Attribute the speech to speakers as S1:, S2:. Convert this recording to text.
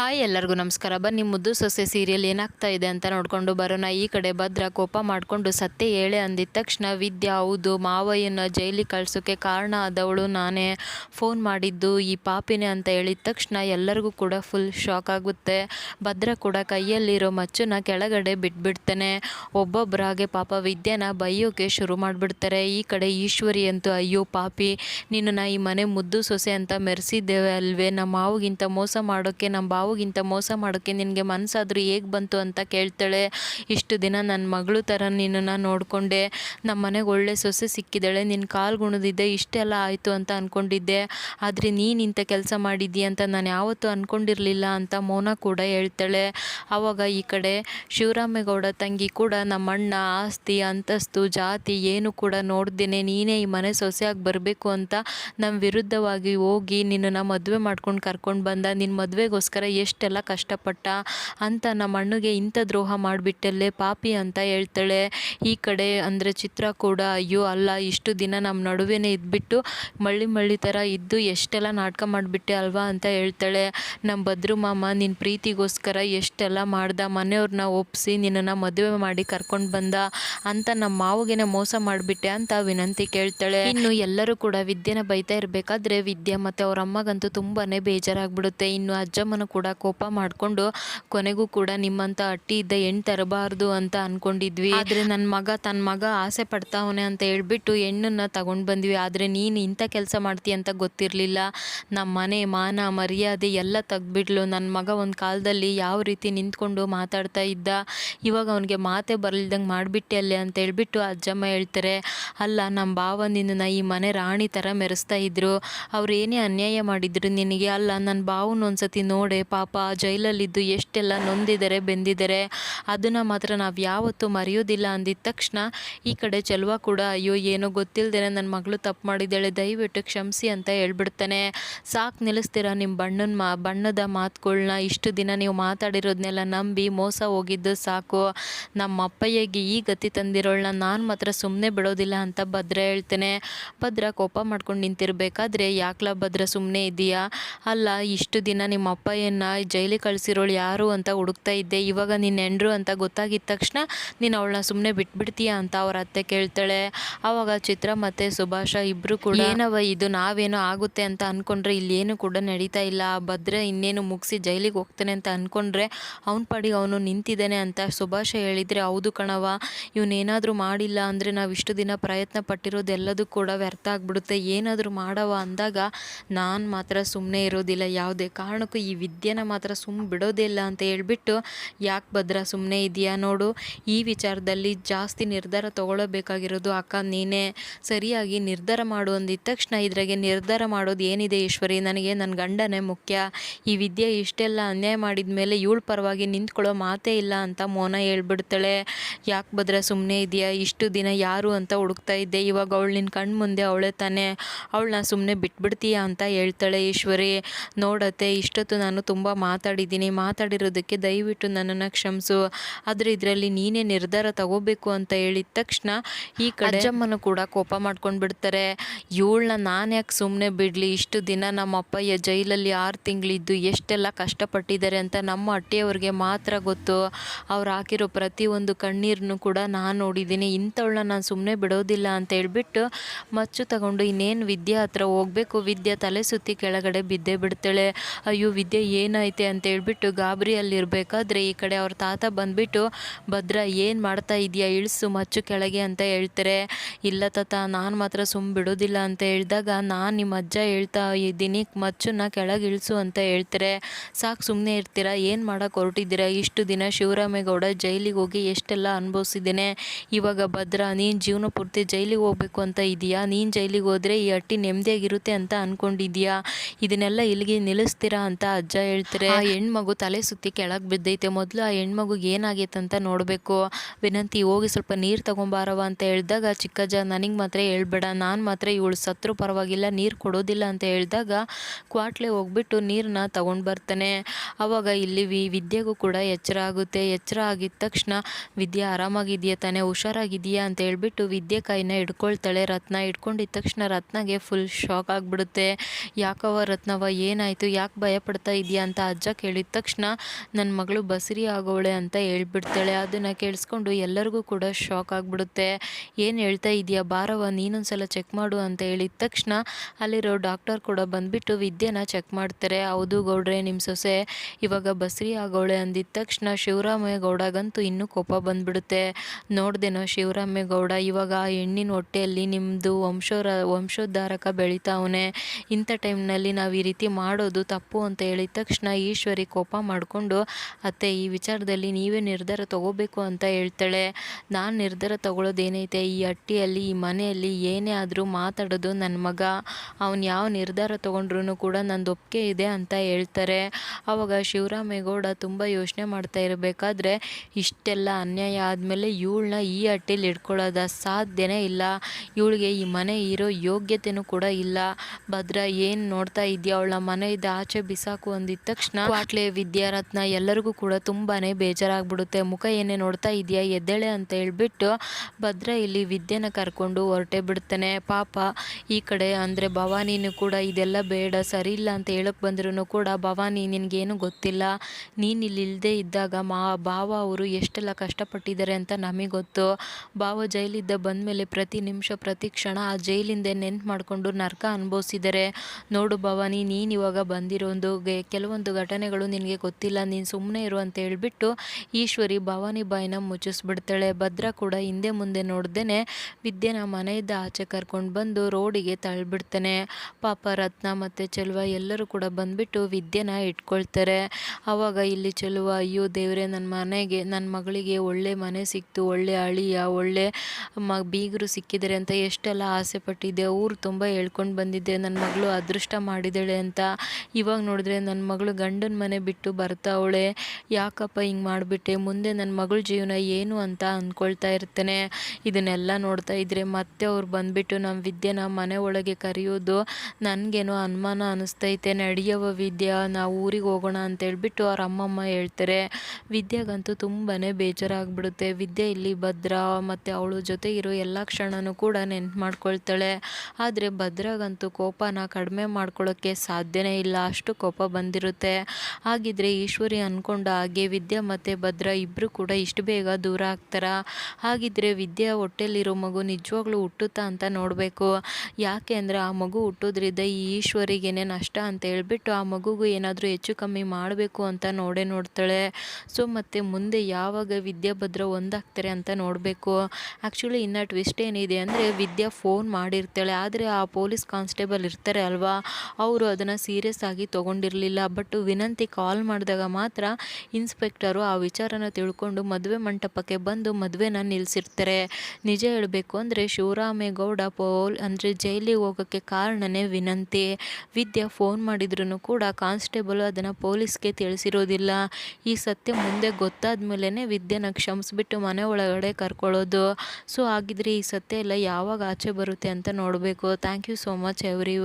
S1: Hi ಎಲ್ಲರಿಗೂ ನಮಸ್ಕಾರ. ಬನ್ನಿ, ಮುದ್ದು ಸೊಸೆ ಸೀರಿಯಲ್ ಏನಾಗ್ತಾ ಇದೆ ಅಂತ ನೋಡಿಕೊಂಡು ಬರೋಣ. ಈ ಕಡೆ ಭದ್ರ ಕೋಪ ಮಾಡಿಕೊಂಡು ಸತ್ಯ ಹೇಳೆ ಅಂದಿದ ತಕ್ಷಣ ವಿದ್ಯಾ, ಹೌದು, ಮಾವಯ್ಯನ ಜೈಲಿಗೆ ಕಳ್ಸೋಕ್ಕೆ ಕಾರಣ ಆದವಳು ನಾನೇ ಫೋನ್ ಮಾಡಿದ್ದು, ಈ ಪಾಪಿನೇ ಅಂತ ಹೇಳಿದ ತಕ್ಷಣ ಎಲ್ಲರಿಗೂ ಕೂಡ ಫುಲ್ ಶಾಕ್ ಆಗುತ್ತೆ. ಭದ್ರ ಕೂಡ ಕೈಯಲ್ಲಿರೋ ಮಚ್ಚನ್ನ ಕೆಳಗಡೆ ಬಿಟ್ಬಿಡ್ತಾನೆ. ಒಬ್ಬೊಬ್ಬರಾಗೆ ಪಾಪ ವಿದ್ಯಾನ ಬೈಯೋಕೆ ಶುರು ಮಾಡಿಬಿಡ್ತಾರೆ. ಈ ಕಡೆ ಈಶ್ವರಿ ಅಂತೂ, ಅಯ್ಯೋ ಪಾಪಿ ನಿನ್ನನ್ನು ಈ ಮನೆ ಮುದ್ದು ಸೊಸೆ ಅಂತ ಮೆರೆಸಿದ್ದೇವೆ ಅಲ್ವೇ? ನಮ್ಮ ಮಾವಿಗಿಂತ ಮೋಸ ಮಾಡೋಕ್ಕೆ ನಮ್ಮ ಬಾವುಗಿಂತ ಮೋಸ ಮಾಡೋಕ್ಕೆ ನಿನಗೆ ಮನಸ್ಸಾದರೂ ಹೇಗೆ ಬಂತು ಅಂತ ಕೇಳ್ತಾಳೆ. ಇಷ್ಟು ದಿನ ನನ್ನ ಮಗಳು ಥರ ನಿನ್ನನ್ನು ನೋಡಿಕೊಂಡೆ. ನಮ್ಮ ಮನೆಗೆ ಒಳ್ಳೆ ಸೊಸೆ ಸಿಕ್ಕಿದ್ದಾಳೆ ನಿನ್ನ ಕಾಲು ಗುಣದಿದ್ದೆ ಇಷ್ಟೆಲ್ಲ ಆಯಿತು ಅಂತ ಅಂದ್ಕೊಂಡಿದ್ದೆ ಆದರೆ ನೀನು ಇಂಥ ಕೆಲಸ ಮಾಡಿದ್ದೀಯ ಅಂತ ನಾನು ಯಾವತ್ತೂ ಅಂದ್ಕೊಂಡಿರಲಿಲ್ಲ ಅಂತ ಮೌನ ಕೂಡ ಹೇಳ್ತಾಳೆ. ಆವಾಗ ಈ ಕಡೆ ಶಿವರಾಮೇಗೌಡ ತಂಗಿ ಕೂಡ ನಮ್ಮ ಅಣ್ಣ ಆಸ್ತಿ, ಅಂತಸ್ತು, ಜಾತಿ ಏನು ಕೂಡ ನೋಡ್ದೇನೆ. ನೀನೇ ಈ ಮನೆ ಸೊಸೆಯಾಗಿ ಬರಬೇಕು ಅಂತ ನಮ್ಮ ವಿರುದ್ಧವಾಗಿ ಹೋಗಿ ನಿನ್ನನ್ನು ಮದುವೆ ಮಾಡ್ಕೊಂಡು ಕರ್ಕೊಂಡು ಬಂದ. ನಿನ್ನ ಮದುವೆಗೋಸ್ಕರ ಎಷ್ಟೆಲ್ಲ ಕಷ್ಟಪಟ್ಟ, ಅಂತ ನಮ್ಮ ಅಣ್ಣಗೆ ಇಂಥ ದ್ರೋಹ ಮಾಡಿಬಿಟ್ಟಲ್ಲೇ ಪಾಪಿ ಅಂತ ಹೇಳ್ತಾಳೆ. ಈ ಕಡೆ ಅಂದರೆ ಚಿತ್ರ ಕೂಡ ಅಯ್ಯೋ ಅಲ್ಲ, ಇಷ್ಟು ದಿನ ನಮ್ಮ ನಡುವೆನೇ ಇದ್ಬಿಟ್ಟು ಮಳ್ಳಿ ಮಳ್ಳಿ ಥರ ಇದ್ದು ಎಷ್ಟೆಲ್ಲ ನಾಟಕ ಮಾಡಿಬಿಟ್ಟೆ ಅಲ್ವಾ ಅಂತ ಹೇಳ್ತಾಳೆ. ನಮ್ಮ ಭದ್ರು ಮಾಮ ನಿನ್ನ ಪ್ರೀತಿಗೋಸ್ಕರ ಎಷ್ಟೆಲ್ಲ ಮಾಡ್ದ ಮನೆಯವ್ರನ್ನ ಒಪ್ಪಿಸಿ ನಿನ್ನನ್ನು ಮದುವೆ ಮಾಡಿ ಕರ್ಕೊಂಡು ಬಂದ ಅಂತ ನಮ್ಮ ಮಾವಗೆನೆ ಮೋಸ ಮಾಡಿಬಿಟ್ಟೆ ಅಂತ ವಿನಂತಿ ಕೇಳ್ತಾಳೆ. ಇನ್ನು ಎಲ್ಲರೂ ಕೂಡ ವಿದ್ಯೆನ ಬೈತಾ ಇರಬೇಕಾದ್ರೆ ವಿದ್ಯೆ ಮತ್ತು ಅವ್ರ ಅಮ್ಮಗಂತೂ ತುಂಬಾ ಬೇಜಾರಾಗ್ಬಿಡುತ್ತೆ. ಇನ್ನು ಅಜ್ಜಮ್ಮನು ಕೂಡ ಕೋಪ ಮಾಡಿಕೊಂಡು ಕೊನೆಗೂ ಕೂಡ ನಿಮ್ಮಂಥ ಅಟ್ಟಿ ಇದ್ದ ಹೆಣ್ಣು ತರಬಾರ್ದು ಅಂತ ಅನ್ಕೊಂಡಿದ್ವಿ. ಆದರೆ ನನ್ನ ಮಗ ತನ್ನ ಮಗ ಆಸೆ ಪಡ್ತಾವನೆ ಅಂತ ಹೇಳ್ಬಿಟ್ಟು ಹೆಣ್ಣನ್ನು ತಗೊಂಡು ಬಂದ್ವಿ. ಆದರೆ ನೀನು ಇಂಥ ಕೆಲಸ ಮಾಡ್ತೀಯ ಅಂತ ಗೊತ್ತಿರಲಿಲ್ಲ. ನಮ್ಮ ಮನೆ ಮಾನ, ಮರ್ಯಾದೆ ಎಲ್ಲ ತೆಗ್ದುಬಿಡ್ಲು ನನ್ನ ಮಗ ಒಂದು ಕಾಲದಲ್ಲಿ ಯಾವ ರೀತಿ ನಿಂತ್ಕೊಂಡು ಮಾತಾಡ್ತಾ ಇದ್ದ? ಇವಾಗ ಅವನಿಗೆ ಮಾತೇ ಬರಲ್ದಂಗೆ ಮಾಡಿಬಿಟ್ಟೆ ಅಲ್ಲೇ ಅಂತ ಹೇಳ್ಬಿಟ್ಟು ಅಜ್ಜಮ್ಮ ಹೇಳ್ತಾರೆ, ಅಲ್ಲ ನಮ್ಮ ಭಾವ ನಿನ್ನ ಈ ಮನೆ ರಾಣಿ ಥರ ಮೆರೆಸ್ತಾ ಇದ್ರು. ಅವ್ರು ಏನೇ ಅನ್ಯಾಯ ಮಾಡಿದ್ರು ನಿನಗೆ? ಅಲ್ಲ ನನ್ನ ಭಾವನ ಒಂದ್ಸತಿ ನೋಡೆ ಪಾಪ ಜೈಲಲ್ಲಿದ್ದು ಎಷ್ಟೆಲ್ಲ ನೊಂದಿದ್ದಾರೆ ಬೆಂದಿದ್ದಾರೆ ಅದನ್ನು ಮಾತ್ರ ನಾವು ಯಾವತ್ತೂ ಮರೆಯೋದಿಲ್ಲ ಅಂದಿದ್ದ ತಕ್ಷಣ ಈ ಕಡೆ ಚೆಲುವ ಕೂಡ ಅಯ್ಯೋ, ಏನೋ ಗೊತ್ತಿಲ್ಲದೇನೆ ನನ್ನ ಮಗಳು ತಪ್ಪು ಮಾಡಿದ್ದಾಳೆ, ದಯವಿಟ್ಟು ಕ್ಷಮಿಸಿ ಅಂತ ಹೇಳ್ಬಿಡ್ತಾನೆ. ಸಾಕು ನಿಲ್ಲಿಸ್ತೀರಾ ನಿಮ್ಮ ಬಣ್ಣನ ಮಾ, ಬಣ್ಣದ ಮಾತುಗಳನ್ನ ಇಷ್ಟು ದಿನ ನೀವು ಮಾತಾಡಿರೋದನ್ನೆಲ್ಲ ನಂಬಿ ಮೋಸ ಹೋಗಿದ್ದು ಸಾಕು. ನಮ್ಮ ಅಪ್ಪಯ್ಯಗೆ ಈ ಗತಿ ತಂದಿರೋಳನ್ನ ನಾನು ಮಾತ್ರ ಸುಮ್ಮನೆ ಬಿಡೋದಿಲ್ಲ ಅಂತ ಭದ್ರ ಹೇಳ್ತೇನೆ. ಭದ್ರ ಕೋಪ ಮಾಡ್ಕೊಂಡು ನಿಂತಿರಬೇಕಾದ್ರೆ ಯಾಕ್ಲ ಭದ್ರ ಸುಮ್ಮನೆ ಇದೆಯಾ? ಅಲ್ಲ, ಇಷ್ಟು ದಿನ ನಿಮ್ಮ ಅಪ್ಪಯ್ಯನ ಜೈಲಿಗೆ ಕಳಿಸಿರೋಳು ಯಾರು ಅಂತ ಹುಡುಕ್ತಾ ಇದ್ದೆ, ಇವಾಗ ನಿನ್ನ ಹೆಂಡ್ರು ಅಂತ ಗೊತ್ತಾಗಿದ್ದ ತಕ್ಷಣ ನೀನು ಅವಳನ್ನ ಸುಮ್ಮನೆ ಬಿಟ್ಬಿಡ್ತೀಯಾ ಅಂತ ಅವ್ರ ಅತ್ತೆ ಕೇಳ್ತಾಳೆ. ಆವಾಗ ಚಿತ್ರ ಮತ್ತು ಸುಭಾಷ ಇಬ್ಬರು ಕೂಡ ಏನವ ಇದು, ನಾವೇನೋ ಆಗುತ್ತೆ ಅಂತ ಅಂದ್ಕೊಂಡ್ರೆ ಇಲ್ಲೇನು ಕೂಡ ನಡೀತಾ ಇಲ್ಲ. ಭದ್ರ ಇನ್ನೇನು ಮುಗಿಸಿ ಜೈಲಿಗೆ ಹೋಗ್ತಾನೆ ಅಂತ ಅಂದ್ಕೊಂಡ್ರೆ ಅವ್ನ ಪಡಿಗೆ ಅವನು ನಿಂತಿದ್ದಾನೆ ಅಂತ ಸುಭಾಷ ಹೇಳಿದರೆ, ಹೌದು ಕಣವ ಇವನೇನಾದರೂ ಮಾಡಿಲ್ಲ ಅಂದರೆ ನಾವು ಇಷ್ಟು ದಿನ ಪ್ರಯತ್ನ ಪಟ್ಟಿರೋದೆಲ್ಲದೂ ಕೂಡ ವ್ಯರ್ಥ ಆಗಿಬಿಡುತ್ತೆ. ಏನಾದರೂ ಮಾಡವ ಅಂದಾಗ ನಾನು ಮಾತ್ರ ಸುಮ್ಮನೆ ಇರೋದಿಲ್ಲ. ಯಾವುದೇ ಕಾರಣಕ್ಕೂ ಈ ವಿದ್ಯೆನ ಮಾತ್ರ ಸುಮ್ಮ ಬಿಡೋದೇ ಇಲ್ಲ ಅಂತ ಹೇಳ್ಬಿಟ್ಟು ಯಾಕೆ ಭದ್ರ ಸುಮ್ಮನೆ ಇದೆಯಾ ನೋಡು? ಈ ವಿಚಾರದಲ್ಲಿ ಜಾಸ್ತಿ ನಿರ್ಧಾರ ತಗೊಳ್ಳಬೇಕಾಗಿರೋದು ಅಕ್ಕ, ನೀನೇ. ಸರಿಯಾಗಿ ನಿರ್ಧಾರ ಮಾಡು ಅಂದಿದ್ದ ತಕ್ಷಣ ಇದ್ರಾಗೆ ನಿರ್ಧಾರ ಮಾಡೋದು ಏನಿದೆ ಈಶ್ವರಿ? ನನಗೆ ನನ್ನ ಗಂಡನೇ ಮುಖ್ಯ. ಈ ವಿದ್ಯೆ ಇಷ್ಟೆಲ್ಲ ಅನ್ಯಾಯ ಮಾಡಿದ ಮೇಲೆ ಇವಳು ಪರವಾಗಿ ನಿಂತ್ಕೊಳ್ಳೋ ಮಾತೇ ಇಲ್ಲ ಅಂತ ಮೋನ ಹೇಳ್ಬಿಡ್ತಾಳೆ. ಯಾಕೆ ಭದ್ರ ಸುಮ್ಮನೆ ಇದೆಯಾ? ಇಷ್ಟು ದಿನ ಯಾರು ಅಂತ ಹುಡುಕ್ತಾ ಇದ್ದೆ. ಇವಾಗ ಅವಳು ನಿನ್ನ ಕಣ್ಣು ಮುಂದೆ ಅವಳೇ ತಾನೆ. ಅವಳನ್ನ ಸುಮ್ಮನೆ ಬಿಟ್ಬಿಡ್ತೀಯಾ ಅಂತ ಹೇಳ್ತಾಳೆ ಈಶ್ವರಿ. ನೋಡತ್ತೆ, ಇಷ್ಟೊತ್ತು ನಾನು ತುಂಬ ಮಾತಾಡಿದ್ದೀನಿ. ಮಾತಾಡಿರೋದಕ್ಕೆ ದಯವಿಟ್ಟು ನನ್ನನ್ನು ಕ್ಷಮಿಸು. ಆದರೆ ಇದರಲ್ಲಿ ನೀನೇ ನಿರ್ಧಾರ ತಗೋಬೇಕು ಅಂತ ಹೇಳಿದ ತಕ್ಷಣ ಈ ಕಡೆ ಕೂಡ ಕೋಪ ಮಾಡ್ಕೊಂಡು ಬಿಡ್ತಾರೆ ಇವಳನ್ನ ನಾನು ಯಾಕೆ ಸುಮ್ಮನೆ ಬಿಡಲಿ? ಇಷ್ಟು ದಿನ ನಮ್ಮ ಅಪ್ಪಯ್ಯ ಜೈಲಲ್ಲಿ ಆರು ತಿಂಗಳಿದ್ದು ಎಷ್ಟೆಲ್ಲ ಕಷ್ಟಪಟ್ಟಿದ್ದಾರೆ ಅಂತ ನಮ್ಮ ಅಟ್ಟೆಯವ್ರಿಗೆ ಮಾತ್ರ ಗೊತ್ತು. ಅವ್ರು ಹಾಕಿರೋ ಪ್ರತಿಯೊಂದು ಕಣ್ಣೀರನ್ನು ಕೂಡ ನಾನು ನೋಡಿದ್ದೀನಿ. ಇಂಥವಳನ್ನ ನಾನು ಸುಮ್ಮನೆ ಬಿಡೋದಿಲ್ಲ ಅಂತ ಹೇಳಿಬಿಟ್ಟು ಮಚ್ಚು ತಗೊಂಡು ಇನ್ನೇನು ವಿದ್ಯೆ ಹತ್ರ ಹೋಗಬೇಕು. ವಿದ್ಯೆ ತಲೆ ಸುತ್ತಿ ಕೆಳಗಡೆ ಬಿದ್ದೇ ಬಿಡ್ತಾಳೆ. ಅಯ್ಯೋ, ವಿದ್ಯೆ ಏನೈತೆ ಅಂತ ಹೇಳ್ಬಿಟ್ಟು ಗಾಬರಿಯಲ್ಲಿರಬೇಕಾದ್ರೆ ಈ ಕಡೆ ಅವ್ರ ತಾತ ಬಂದ್ಬಿಟ್ಟು, ಭದ್ರ, ಏನು ಮಾಡ್ತಾ ಇದೆಯಾ? ಇಳಿಸು, ಮಚ್ಚು ಕೆಳಗೆ ಅಂತ ಹೇಳ್ತಾರೆ. ಇಲ್ಲ ತಾತ, ನಾನು ಮಾತ್ರ ಸುಮ್ಮ ಬಿಡೋದಿಲ್ಲ ಅಂತ ಹೇಳಿದಾಗ, ನಾನು ನಿಮ್ಮ ಅಜ್ಜ ಹೇಳ್ತಾ ಇದ್ದೀನಿ ಮಚ್ಚನ್ನ ಕೆಳಗೆ ಇಳಿಸು ಅಂತ ಹೇಳ್ತಾರೆ. ಸಾಕು ಸುಮ್ಮನೆ ಇರ್ತೀರಾ? ಏನು ಮಾಡೋಕೆ ಹೊರಟಿದ್ದೀರಾ? ಇಷ್ಟು ದಿನ ಶಿವರಾಮೇಗೌಡ ಜೈಲಿಗೆ ಹೋಗಿ ಎಷ್ಟೆಲ್ಲ ಅನುಭವಿಸಿದ್ದೇನೆ. ಇವಾಗ ಭದ್ರ, ನೀನು ಜೀವನ ಪೂರ್ತಿ ಜೈಲಿಗೆ ಹೋಗ್ಬೇಕು ಅಂತ ಇದೆಯಾ ನೀನು ಜೈಲಿಗೆ ಹೋದರೆ ಈ ಹಟ್ಟಿ ನೆಮ್ಮದಿಯಾಗಿರುತ್ತೆ ಅಂತ ಅಂದ್ಕೊಂಡಿದ್ಯಾ ಇದನ್ನೆಲ್ಲ ಇಲ್ಲಿಗೆ ನಿಲ್ಲಿಸ್ತೀರಾ? ಅಂತ ಅಜ್ಜ ಹೇಳ್ತಾರೆ ಆ ಹೆಣ್ಮಗು ತಲೆ ಸುತ್ತಿ ಕೆಳಗೆ ಬಿದ್ದೈತೆ, ಮೊದಲು ಆ ಹೆಣ್ಮಗುಗೆ ಏನಾಗೈತೆ ಅಂತ ನೋಡಬೇಕು. ವಿನಂತಿ, ಹೋಗಿ ಸ್ವಲ್ಪ ನೀರು ತಗೊಂಬಾರವ ಅಂತ ಹೇಳಿದಾಗ ಚಿಕ್ಕಜ್ಜ ನನಗೆ ಮಾತ್ರ ಹೇಳ್ಬೇಡ, ನಾನು ಮಾತ್ರ ಇವಳು ಸತ್ರು ಪರವಾಗಿಲ್ಲ, ನೀರು ಕೊಡೋದಿಲ್ಲ ಅಂತ ಹೇಳಿದಾಗ, ಕ್ವಾಟ್ಲೆ ಹೋಗ್ಬಿಟ್ಟು ನೀರನ್ನ ತಗೊಂಡು ಬರ್ತಾನೆ. ಆವಾಗ ಇಲ್ಲಿ ವಿ, ವಿದ್ಯೆಗೂ ಕೂಡ ಎಚ್ಚರ ಆಗುತ್ತೆ. ಎಚ್ಚರ ಆಗಿದ ತಕ್ಷಣ, ವಿದ್ಯೆ ಆರಾಮಾಗಿದೆಯಾ ತಾನೇ, ಹುಷಾರಾಗಿದೆಯಾ ಅಂತ ಹೇಳ್ಬಿಟ್ಟು ವಿದ್ಯೆ ಕಾಯಿನ ಹಿಡ್ಕೊಳ್ತಾಳೆ. ರತ್ನ ಹಿಡ್ಕೊಂಡಿದ್ದ ತಕ್ಷಣ ರತ್ನಗೆ ಫುಲ್ ಶಾಕ್ ಆಗಿಬಿಡುತ್ತೆ. ಯಾಕವ ರತ್ನವ ಏನಾಯಿತು? ಯಾಕೆ ಭಯಪಡ್ತಾ ಇದೆಯಾ ಅಂತ ಅಜ್ಜ ಕೇಳಿದ ತಕ್ಷಣ ನನ್ನ ಮಗಳು ಬಸರಿ ಆಗೋಳೆ ಅಂತ ಹೇಳ್ಬಿಡ್ತಾಳೆ. ಅದನ್ನು ಕೇಳಿಸ್ಕೊಂಡು ಎಲ್ಲರಿಗೂ ಕೂಡ ಶಾಕ್ ಆಗಿಬಿಡುತ್ತೆ. ಏನು ಹೇಳ್ತಾ ಇದೆಯಾ ಬಾರವ ನೀನೊಂದ್ಸಲ ಚೆಕ್ ಮಾಡು ಅಂತ ಹೇಳಿದ ತಕ್ಷಣ, ಅಲ್ಲಿರೋ ಡಾಕ್ಟರ್ ಕೂಡ ಬಂದುಬಿಟ್ಟು ವಿದ್ಯೆನ ಚೆಕ್ ಮಾಡ್ತಾರೆ. ಹೌದು ಗೌಡ್ರೆ ನಿಮ್ಮ ಸೊಸೆ ಇವಾಗ ಬಸರಿ ಆಗೋಳೆ ಅಂದಿದ ತಕ್ಷಣ ಶಿವರಾಮಯ್ಯ ಗೌಡಗಂತೂ ಇನ್ನೂ ಕೋಪ ಬಂದ್ಬಿಡುತ್ತೆ. ನೋಡ್ದೇನೋ ಶಿವರಾಮೇಗೌಡ ಇವಾಗ ಹೆಣ್ಣಿನ ಹೊಟ್ಟೆಯಲ್ಲಿ ನಿಮ್ಮದು ವಂಶೋರ, ವಂಶೋದ್ಧಾರಕ ಬೆಳೀತಾವನೆ ಇಂಥ ಟೈಮ್ನಲ್ಲಿ ನಾವು ಈ ರೀತಿ ಮಾಡೋದು ತಪ್ಪು ಅಂತ ಹೇಳಿದ ತಕ್ಷಣ ಈಶ್ವರಿ ಕೋಪ ಮಾಡಿಕೊಂಡು, ಅತ್ತೆ, ಈ ವಿಚಾರದಲ್ಲಿ ನೀವೇ ನಿರ್ಧಾರ ತಗೋಬೇಕು ಅಂತ ಹೇಳ್ತಾಳೆ. ನಾನು ನಿರ್ಧಾರ ತಗೊಳ್ಳೋದೇನೈತೆ ಈ ಹಟ್ಟಿಯಲ್ಲಿ ಈ ಮನೆಯಲ್ಲಿ ಏನೇ ಆದರೂ ಮಾತಾಡೋದು ನನ್ನ ಮಗ. ಅವನು ಯಾವ ನಿರ್ಧಾರ ತೊಗೊಂಡ್ರೂ ಕೂಡ ನಂದು ಒಪ್ಪಿಗೆ ಇದೆ ಅಂತ ಹೇಳ್ತಾರೆ. ಆವಾಗ ಶಿವರಾಮೇಗೌಡ ತುಂಬ ಯೋಚನೆ ಮಾಡ್ತಾ ಇರಬೇಕಾದ್ರೆ, ಇಷ್ಟೆಲ್ಲ ಅನ್ಯಾಯ ಆದಮೇಲೆ ಇವಳನ್ನ ಈ ಹಟ್ಟಿಲಿ ಇಟ್ಕೊಳ್ಳೋದ ಸಾಧ್ಯನೇ ಇಲ್ಲ. ಇವಳಿಗೆ ಈ ಮನೆ ಇರೋ ಯೋಗ್ಯತೆಯೂ ಕೂಡ ಇಲ್ಲ. ಭದ್ರ ಏನು ನೋಡ್ತಾ ಇದೆಯಾ? ಅವಳ ಮನೆಯಿಂದ ಆಚೆ ಬಿಸಾಕು ಅಂದಿದ ತಕ್ಷಣ ಕ್ವಾಟ್ಲೆ, ವಿದ್ಯಾರತ್ನ ಎಲ್ಲರಿಗೂ ಕೂಡ ತುಂಬಾ ಬೇಜಾರಾಗ್ಬಿಡುತ್ತೆ. ಮುಖ ಏನೇ ನೋಡ್ತಾ ಇದೆಯಾ, ಎದ್ದೇಳೆ ಅಂತ ಹೇಳ್ಬಿಟ್ಟು ಭದ್ರ ಇಲ್ಲಿ ವಿದ್ಯೆನ ಕರ್ಕೊಂಡು ಹೊರಟೆ ಬಿಡ್ತಾನೆ. ಪಾಪ ಈ ಕಡೆ ಅಂದರೆ ಭವಾನಿನೂ ಕೂಡ ಇದೆಲ್ಲ ಬೇಡ ಸರಿ ಇಲ್ಲ ಅಂತ ಹೇಳಕ್ಕೆ ಬಂದ್ರೂ ಕೂಡ ಭವಾನಿ ನಿನಗೇನು ಗೊತ್ತಿಲ್ಲ. ನೀನು ಇಲ್ಲಿ ಇಲ್ಲದೆ ಇದ್ದಾಗ ಮಾ, ಭಾವ ಅವರು ಎಷ್ಟೆಲ್ಲ ಕಷ್ಟಪಟ್ಟಿದ್ದಾರೆ ಅಂತ ನಮಗೆ ಗೊತ್ತು. ಭಾವ ಜೈಲಿದ್ದ ಬಂದಮೇಲೆ ಪ್ರತಿ ನಿಮಿಷ, ಪ್ರತಿ ಕ್ಷಣ ಆ ಜೈಲಿಂದ ನೆನ್ಪು ಮಾಡಿಕೊಂಡು ನರ್ಕ ಅನುಭವಿಸಿದ್ದಾರೆ. ನೋಡು ಭವಾನಿ, ನೀನು ಇವಾಗ ಬಂದಿರೋದು ಕೆಲವೊಂದು ಘಟನೆಗಳು ನಿನಗೆ ಗೊತ್ತಿಲ್ಲ, ನೀನು ಸುಮ್ಮನೆ ಇರು ಅಂತ ಹೇಳಿಬಿಟ್ಟು ಈಶ್ವರಿ ಭವಾನಿ ಬಾಯಿನ ಮುಚ್ಚಿಸ್ಬಿಡ್ತಾಳೆ. ಭದ್ರ ಕೂಡ ಹಿಂದೆ ಮುಂದೆ ನೋಡ್ದೇನೆ ವಿದ್ಯೆನ ಮನೆಯಿಂದ ಆಚೆ ಕರ್ಕೊಂಡು ಬಂದು ರೋಡಿಗೆ ತಳ್ಳಿಬಿಡ್ತಾನೆ ಪಾಪ ರತ್ನ ಮತ್ತು ಚೆಲುವ ಎಲ್ಲರೂ ಕೂಡ ಬಂದುಬಿಟ್ಟು ವಿದ್ಯೆನ ಇಟ್ಕೊಳ್ತಾರೆ. ಆವಾಗ ಇಲ್ಲಿ ಚೆಲುವ, ಅಯ್ಯೋ ದೇವರೇ ನನ್ನ ಮನೆಗೆ ನನ್ನ ಮಗಳಿಗೆ ಒಳ್ಳೆ ಮನೆ ಸಿಕ್ತು, ಒಳ್ಳೆ ಅಳಿಯ, ಒಳ್ಳೆ ಮ, ಬೀಗರು ಸಿಕ್ಕಿದ್ದಾರೆ ಅಂತ ಎಷ್ಟೆಲ್ಲ ಆಸೆ ಪಟ್ಟಿದ್ದೆ. ಊರು ತುಂಬ ಹೇಳ್ಕೊಂಡು ಬಂದಿದ್ದೆ. ನನ್ನ ಮಗಳು ಅದೃಷ್ಟ ಮಾಡಿದ್ದಾಳೆ ಅಂತ. ಇವಾಗ ನೋಡಿದ್ರೆ ನನ್ನ ಮಗಳು ಗಂಡನ ಮನೆ ಬಿಟ್ಟು ಬರ್ತಾವಳೆ ಯಾಕಪ್ಪ ಹಿಂಗೆ ಮಾಡಿಬಿಟ್ಟೆ? ಮುಂದೆ ನನ್ನ ಮಗಳ ಜೀವನ ಏನು ಅಂತ ಅಂದ್ಕೊಳ್ತಾ ಇರ್ತೇನೆ. ಇದನ್ನೆಲ್ಲ ನೋಡ್ತಾ ಇದ್ದರೆ ಮತ್ತೆ ಅವ್ರು ಬಂದುಬಿಟ್ಟು ನಮ್ಮ ವಿದ್ಯೆನ ಮನೆ ಒಳಗೆ ಕರೆಯೋದು ನನಗೇನೋ ಅನುಮಾನ ಅನಿಸ್ತೈತೆ. ನಡೆಯವ ವಿದ್ಯೆ, ನಾವು ಊರಿಗೆ ಹೋಗೋಣ ಅಂತ ಹೇಳ್ಬಿಟ್ಟು ಅವ್ರ ಅಮ್ಮಮ್ಮ ಹೇಳ್ತಾರೆ. ವಿದ್ಯೆಗಂತೂ ತುಂಬಾ ಬೇಜಾರಾಗ್ಬಿಡುತ್ತೆ. ವಿದ್ಯೆ ಇಲ್ಲಿ ಭದ್ರ, ಮತ್ತು ಅವಳ ಜೊತೆ ಇರೋ ಎಲ್ಲ ಕ್ಷಣನೂ ಕೂಡ ನೆನ್ಪು ಮಾಡ್ಕೊಳ್ತಾಳೆ. ಆದರೆ ಭದ್ರಾಗಂತೂ ಕೋಪನ ಕಡಿಮೆ ಮಾಡ್ಕೊಳ್ಳೋಕ್ಕೆ ಸಾಧ್ಯನೇ ಇಲ್ಲ. ಅಷ್ಟು ಕೋಪ ಬಂದಿರುತ್ತೆ ಹಾಗಿದ್ರೆ ಈಶ್ವರಿ ಅಂದ್ಕೊಂಡ ಹಾಗೆ ವಿದ್ಯಾ ಮತ್ತು ಭದ್ರ ಇಬ್ಬರು ಕೂಡ ಇಷ್ಟು ಬೇಗ ದೂರ ಆಗ್ತಾರ. ಹಾಗಿದ್ರೆ ವಿದ್ಯಾ ಹೊಟ್ಟೆಲಿರೋ ಮಗು ನಿಜವಾಗ್ಲೂ ಹುಟ್ಟುತ್ತಾ ಅಂತ ನೋಡಬೇಕು. ಯಾಕೆ ಅಂದರೆ ಆ ಮಗು ಹುಟ್ಟೋದ್ರಿಂದ ಈ ಈಶ್ವರಿಗೇನೆ ನಷ್ಟ ಅಂತ ಹೇಳ್ಬಿಟ್ಟು ಆ ಮಗುಗೂ ಏನಾದರೂ ಹೆಚ್ಚು ಕಮ್ಮಿ ಮಾಡಬೇಕು ಅಂತ ನೋಡೇ ನೋಡ್ತಾಳೆ. ಸೊ ಮತ್ತು ಮುಂದೆ ಯಾವಾಗ ವಿದ್ಯಾ ಭದ್ರ ಒಂದಾಗ್ತಾರೆ ಅಂತ ನೋಡಬೇಕು. ಆ್ಯಕ್ಚುಲಿ ಇನ್ನು ಟ್ವಿಸ್ಟ್ ಏನಿದೆ ಅಂದರೆ ವಿದ್ಯಾ ಫೋನ್ ಮಾಡಿರ್ತಾಳೆ. ಆದರೆ ಆ ಪೊಲೀಸ್ ಕಾನ್ಸ್ಟೇಬಲ್ ಇರ್ತಾರೆ ಅಲ್ವಾ? ಅವರು ಅದನ್ನು ಸೀರಿಯಸ್ ಆಗಿ ತೊಗೊಂಡಿರಲಿಲ್ಲ. ಬಟ್ ವಿನಂತಿ ಕಾಲ್ ಮಾಡಿದಾಗ ಮಾತ್ರ ಇನ್ಸ್ಪೆಕ್ಟರು ಆ ವಿಚಾರನ ತಿಳ್ಕೊಂಡು ಮದುವೆ ಮಂಟಪಕ್ಕೆ ಬಂದು ಮದುವೆನ ನಿಲ್ಲಿಸಿರ್ತಾರೆ ನಿಜ ಹೇಳಬೇಕು ಅಂದರೆ ಶಿವರಾಮೇಗೌಡ ಪೋಲ್ ಅಂದರೆ ಜೈಲಿಗೆ ಹೋಗೋಕ್ಕೆ ಕಾರಣನೇ ವಿನಂತಿ. ವಿದ್ಯಾ ಫೋನ್ ಮಾಡಿದ್ರು ಕೂಡ ಕಾನ್ಸ್ಟೇಬಲ್ ಅದನ್ನು ಪೊಲೀಸ್ಗೆ ತಿಳಿಸಿರೋದಿಲ್ಲ. ಈ ಸತ್ಯ ಮುಂದೆ ಗೊತ್ತಾದ ಮೇಲೇ ವಿದ್ಯೆನ ಕ್ಷಮಿಸ್ಬಿಟ್ಟು ಮನೆ ಒಳಗಡೆ ಕರ್ಕೊಳ್ಳೋದು. ಸೊ, ಹಾಗಿದ್ರೆ ಈ ಸತ್ಯ ಎಲ್ಲ ಯಾವಾಗ ಆಚೆ ಬರುತ್ತೆ ಅಂತ ನೋಡಬೇಕು. Thank you so much every